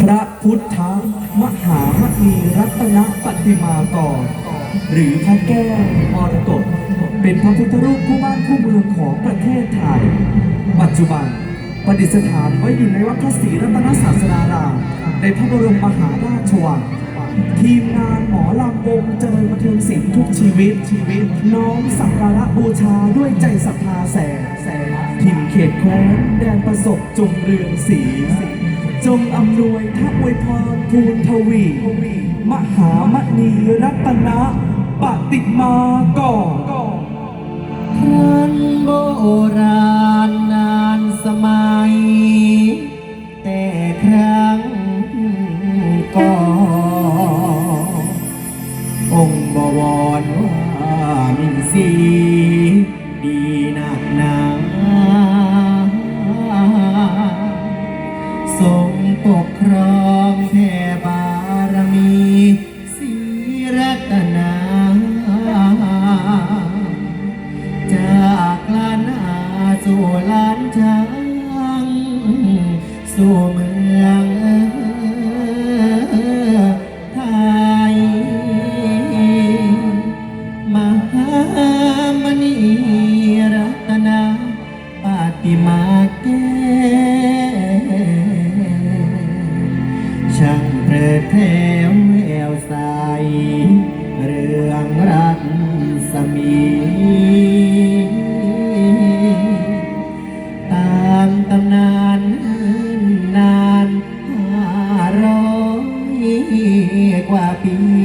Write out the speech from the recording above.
พระพุทธมหามณีรัตนปฏิมากรหรือพระแก้วมรกตเป็นพระพุทธรูปคู่บ้านคู่เมืองของประเทศไทย ปัจจุบันประดิษฐานไว้อยู่ในวัดพระศรีรัตนศาสดารามในพระบรมมหาราชวังทีมงานหมอลำวงเจริญบันเทิงศิลป์ทุกชีวิตชีวิต น้อมสักการะบูชาด้วยใจศรัทธาแสงแสงถิ่นเขตแคว้นแดนประสบจงเรืองสี จงอำนวยทักอวยพรทูลทวี มหามณีรัตนะปฏิมากรครั้งโบ quả tim